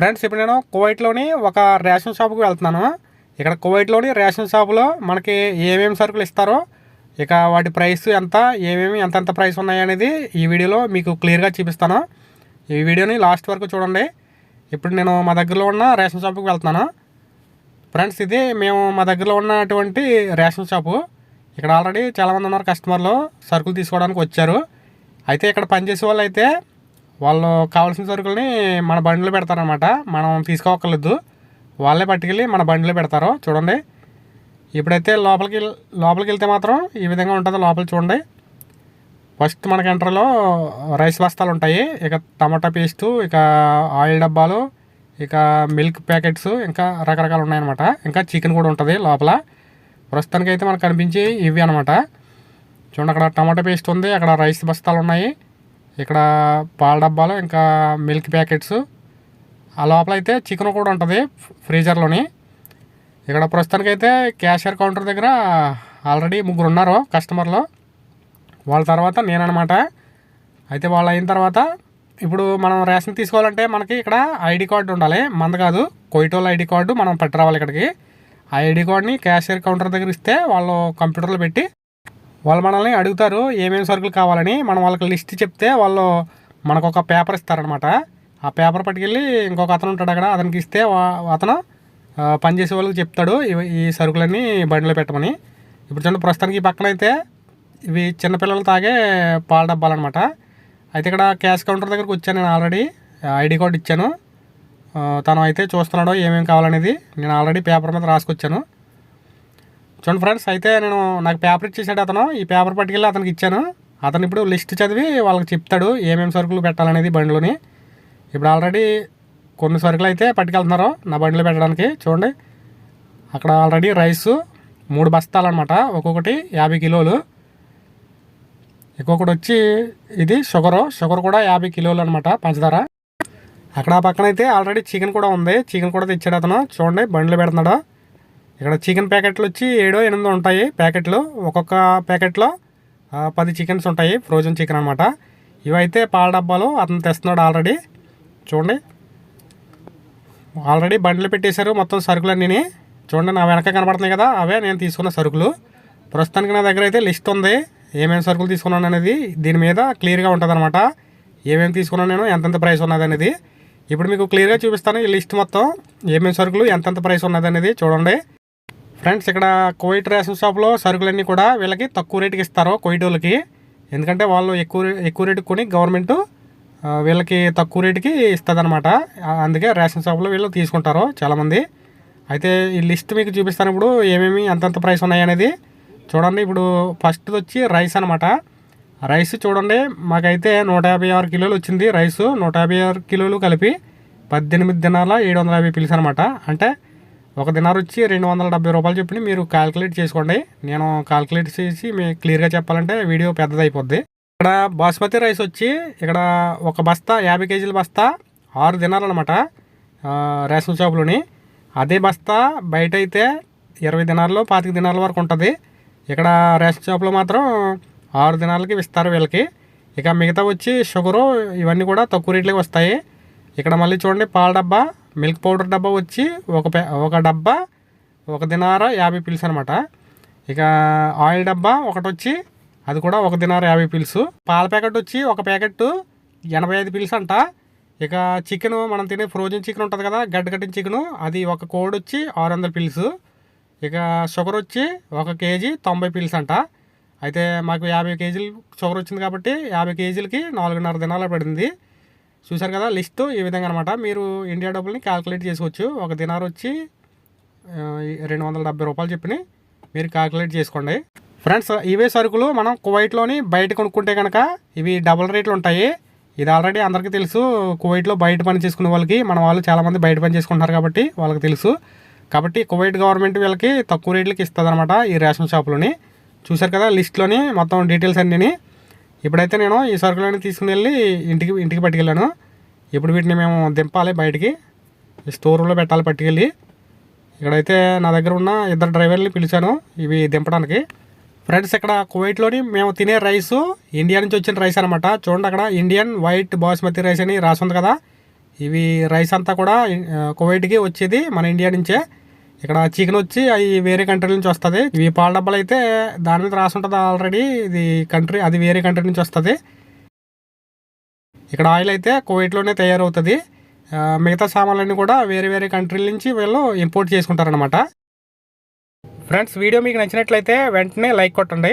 Friends ఇప్పుడు నేను కువైట్లోని ఒక రేషన్ షాప్కి వెళ్తున్నాను. ఇక్కడ కువైట్లోని రేషన్ షాపులో మనకి ఏమేమి సరుకులు ఇస్తారో ఇక వాటి ప్రైస్ ఎంత ఏమేమి ఎంతెంత ప్రైస్ ఉన్నాయి అనేది ఈ వీడియోలో మీకు క్లియర్గా చూపిస్తాను. ఈ వీడియోని లాస్ట్ వరకు చూడండి. ఇప్పుడు నేను మా దగ్గరలో ఉన్న రేషన్ షాప్కి వెళ్తున్నాను. ఫ్రెండ్స్ ఇది మేము మా దగ్గరలో ఉన్నటువంటి రేషన్ షాపు. ఇక్కడ ఆల్రెడీ చాలామంది ఉన్నారు కస్టమర్లు సరుకులు తీసుకోవడానికి వచ్చారు. అయితే ఇక్కడ పనిచేసే వాళ్ళు అయితే వాళ్ళు కావాల్సిన సరుకుల్ని మన బండిలో పెడతారనమాట మనం తీసుకోవక్కర్లేదు వాళ్ళే పట్టుకెళ్ళి మన బండిలో పెడతారు. చూడండి. ఇప్పుడైతే లోపలికి లోపలికి వెళ్తే మాత్రం ఈ విధంగా ఉంటుంది. లోపల చూడండి. ఫస్ట్ మనకి ఎంటర్లో రైస్ బస్తాలు ఉంటాయి. ఇక టమాటా పేస్టు ఇక ఆయిల్ డబ్బాలు ఇక మిల్క్ ప్యాకెట్స్ ఇంకా రకరకాలు ఉన్నాయన్నమాట. ఇంకా చికెన్ కూడా ఉంటుంది లోపల. ప్రస్తుతానికి అయితే మనకు కనిపించి ఇవి అనమాట చూడండి అక్కడ టమాటా పేస్ట్ ఉంది. అక్కడ రైస్ బస్తాలు ఉన్నాయి. ఇక్కడ పాల డబ్బాలు ఇంకా మిల్క్ ప్యాకెట్స్. ఆ లోపల అయితే చికెన్ కూడా ఉంటుంది ఫ్రీజర్లోని. ఇక్కడ ప్రస్తుతానికైతే క్యాషియర్ కౌంటర్ దగ్గర ఆల్రెడీ ముగ్గురు ఉన్నారు కస్టమర్లు. వాళ్ళ తర్వాత నేననమాట అయితే వాళ్ళు అయిన తర్వాత ఇప్పుడు మనం రేషన్ తీసుకోవాలంటే మనకి ఇక్కడ ఐడి కార్డు ఉండాలి. మంద కాదు కొయిటోల్ ఐడి కార్డు మనం పట్టురావాలి ఇక్కడికి. ఆ ఐడి కార్డ్ని క్యాషియర్ కౌంటర్ దగ్గర ఇస్తే వాళ్ళు కంప్యూటర్లో పెట్టి వాళ్ళు మనల్ని అడుగుతారు ఏమేమి సరుకులు కావాలని? మనం వాళ్ళకి లిస్ట్ చెప్తే వాళ్ళు మనకు ఒక పేపర్ ఇస్తారనమాట ఆ పేపర్ పట్టుకెళ్ళి ఇంకొక అతను ఉంటాడు అక్కడ అతనికి ఇస్తే అతను పనిచేసే వాళ్ళకి చెప్తాడు ఈ సరుకులన్నీ బండిలో పెట్టమని. ఇప్పుడు చూడండి ప్రస్తుతానికి ఈ పక్కన అయితే ఇవి చిన్నపిల్లలు తాగే పాల డబ్బాలు అనమాట అయితే ఇక్కడ క్యాష్ కౌంటర్ దగ్గరకు వచ్చాను నేను ఆల్రెడీ ఐడి కార్డు ఇచ్చాను. తను అయితే చూస్తున్నాడు ఏమేమి కావాలనేది నేను ఆల్రెడీ పేపర్ మీద రాసుకొచ్చాను. చూడండి ఫ్రెండ్స్ అయితే నేను నాకు పేపర్ ఇచ్చేసాడు అతను. ఈ పేపర్ పట్టుకెళ్ళి అతనికి ఇచ్చాను. అతను ఇప్పుడు లిస్ట్ చదివి వాళ్ళకి చెప్తాడు ఏమేమి సరుకులు పెట్టాలనేది బండిలోని. ఇప్పుడు ఆల్రెడీ కొన్ని సరుకులు అయితే పట్టుకెళ్తున్నారు నా బండిలో పెట్టడానికి. చూడండి అక్కడ ఆల్రెడీ రైస్ మూడు బస్తాలు అనమాట ఒక్కొక్కటి యాభై కిలోలు. ఇంకొకటి వచ్చి ఇది షుగరు షుగర్ కూడా యాభై కిలోలు అనమాట పంచదార. అక్కడ పక్కన అయితే ఆల్రెడీ చికెన్ కూడా ఉంది. చికెన్ కూడా తెచ్చాడు అతను. చూడండి బండిలో పెడుతున్నాడు. ఇక్కడ చికెన్ ప్యాకెట్లు వచ్చి ఏడో ఎనిమిదో ఉంటాయి ప్యాకెట్లు. ఒక్కొక్క ప్యాకెట్లో పది చికెన్స్ ఉంటాయి ఫ్రోజన్ చికెన్ అనమాట ఇవైతే పాల డబ్బాలు అతను తెస్తున్నాడు ఆల్రెడీ. చూడండి. ఆల్రెడీ బండ్లు పెట్టేశారు మొత్తం సరుకులన్నీ చూడండి నా వెనక కనబడుతున్నాయి కదా అవే నేను తీసుకున్న సరుకులు. ప్రస్తుతానికి నా దగ్గర అయితే లిస్ట్ ఉంది ఏమేమి సరుకులు తీసుకున్నాను అనేది. దీని మీద క్లియర్గా ఉంటుంది అనమాట ఏమేమి తీసుకున్నాను నేను ఎంతెంత ప్రైస్ ఉన్నది అనేది. ఇప్పుడు మీకు క్లియర్గా చూపిస్తాను ఈ లిస్ట్ మొత్తం. ఏమేమి సరుకులు ఎంతెంత ప్రైస్ ఉన్నది అనేది చూడండి. ఫ్రెండ్స్ ఇక్కడ కోయిట్ రేషన్ షాప్లో సరుకులన్నీ కూడా వీళ్ళకి తక్కువ రేటుకి ఇస్తారు కోయిట్ వాళ్ళకి. ఎందుకంటే వాళ్ళు ఎక్కువ ఎక్కువ రేటుకి కొని గవర్నమెంట్ వీళ్ళకి తక్కువ రేటుకి ఇస్తుందనమాట అందుకే రేషన్ షాప్లో వీళ్ళు తీసుకుంటారు చాలామంది. అయితే ఈ లిస్ట్ మీకు చూపిస్తాను ఇప్పుడు ఏమేమి ఎంతెంత ప్రైస్ ఉన్నాయనేది చూడండి ఇప్పుడు ఫస్ట్ వచ్చి రైస్ అనమాట రైస్ చూడండి మాకైతే నూట యాభై ఆరు కిలోలు వచ్చింది రైస్. నూట యాభై ఆరు కిలోలు కలిపి పద్దెనిమిది దినాల ఏడు వందల యాభై పిలుసు అనమాట అంటే ఒక దినార్ వచ్చి రెండు వందల డెబ్బై రూపాయలు చెప్పి మీరు క్యాల్కులేట్ చేసుకోండి. నేను క్యాల్కులేట్ చేసి మీకు క్లియర్గా చెప్పాలంటే వీడియో పెద్దది అయిపోద్ది ఇక్కడ బాస్మతి రైస్ వచ్చి ఇక్కడ ఒక బస్తా యాభై కేజీల బస్తా ఆరు దినాలు అనమాట రేషన్ షాప్లోని. అదే బస్తా బయట అయితే ఇరవై దినాల్లో పాతిక దినాల వరకు ఉంటుంది. ఇక్కడ రేషన్ షాప్లో మాత్రం ఆరు దినాలకి ఇస్తారు వీళ్ళకి. ఇక మిగతా వచ్చి షుగరు ఇవన్నీ కూడా తక్కువ రేట్లకి వస్తాయి. ఇక్కడ మళ్ళీ చూడండి పాల డబ్బా మిల్క్ పౌడర్ డబ్బా వచ్చి ఒక ఒక డబ్బా ఒక దినార యాభై పిల్స్ అనమాట ఇక ఆయిల్ డబ్బా ఒకటి వచ్చి అది కూడా ఒక దినార యాభై పిల్స్ పాల ప్యాకెట్ వచ్చి ఒక ప్యాకెట్ ఎనభై ఐదు పిల్స్ అంట. ఇక చికెన్ మనం తినే ఫ్రోజన్ చికెన్ ఉంటుంది కదా గడ్డ కట్టిన చికెన్ అది ఒక కోడ్ వచ్చి ఆరు వందల పిల్స్ ఇక షుగర్ వచ్చి ఒక కేజీ తొంభై పిల్స్ అంట. అయితే మాకు యాభై కేజీలు షుగర్ వచ్చింది కాబట్టి యాభై కేజీలకి నాలుగున్నర దినాలు పడింది. చూసారు కదా లిస్టు ఈ విధంగా అనమాట మీరు ఇండియా డబ్బుల్ని క్యాల్కులేట్ చేసుకోవచ్చు. ఒక దినార్ వచ్చి రెండు వందల డెబ్బై రూపాయలు చెప్పి మీరు క్యాల్కులేట్ చేసుకోండి. ఫ్రెండ్స్ ఇవే సరుకులు మనం కువైట్లోని బయట కొనుక్కుంటే కనుక ఇవి డబుల్ రేట్లు ఉంటాయి. ఇది ఆల్రెడీ అందరికీ తెలుసు. కువైట్లో బయట పని చేసుకునే వాళ్ళకి మన వాళ్ళు చాలామంది బయట పని చేసుకుంటున్నారు కాబట్టి వాళ్ళకి తెలుసు. కాబట్టి కువైట్ గవర్నమెంట్ వీళ్ళకి తక్కువ రేట్లకి ఇస్తుంది ఈ రేషన్ షాప్లోని. చూసారు కదా లిస్ట్లోని మొత్తం డీటెయిల్స్ అన్నీ ఇప్పుడైతే నేను ఈ సరుకులన్నీ తీసుకుని వెళ్ళి ఇంటికి ఇంటికి పట్టుకెళ్ళాను. ఇప్పుడు వీటిని మేము దింపాలి బయటికి స్టోర్ రూమ్లో పెట్టాలి పట్టుకెళ్ళి. ఇక్కడైతే నా దగ్గర ఉన్న ఇద్దరు డ్రైవర్ని పిలిచాను ఇవి దింపడానికి. ఫ్రెండ్స్ ఇక్కడ కువైట్లోని మేము తినే రైస్ ఇండియా నుంచి వచ్చిన రైస్ అనమాట చూడండి అక్కడ ఇండియన్ వైట్ బాస్మతి రైస్ అని రాసి ఉంది కదా. ఇవి రైస్ అంతా కూడా కువైట్కి వచ్చేది మన ఇండియా నుంచే. ఇక్కడ చికెన్ వచ్చి అవి వేరే కంట్రీ నుంచి వస్తుంది. ఇవి పాల డబ్బాలు అయితే దాని మీద రాసి ఉంటుంది ఆల్రెడీ ఇది కంట్రీ అది వేరే కంట్రీ నుంచి వస్తుంది. ఇక్కడ ఆయిల్ అయితే కోవిడ్లోనే తయారవుతుంది. మిగతా సామాన్లన్నీ కూడా వేరే వేరే కంట్రీల నుంచి వీళ్ళు ఇంపోర్ట్ చేసుకుంటారనమాట ఫ్రెండ్స్ వీడియో మీకు నచ్చినట్లయితే వెంటనే లైక్ కొట్టండి.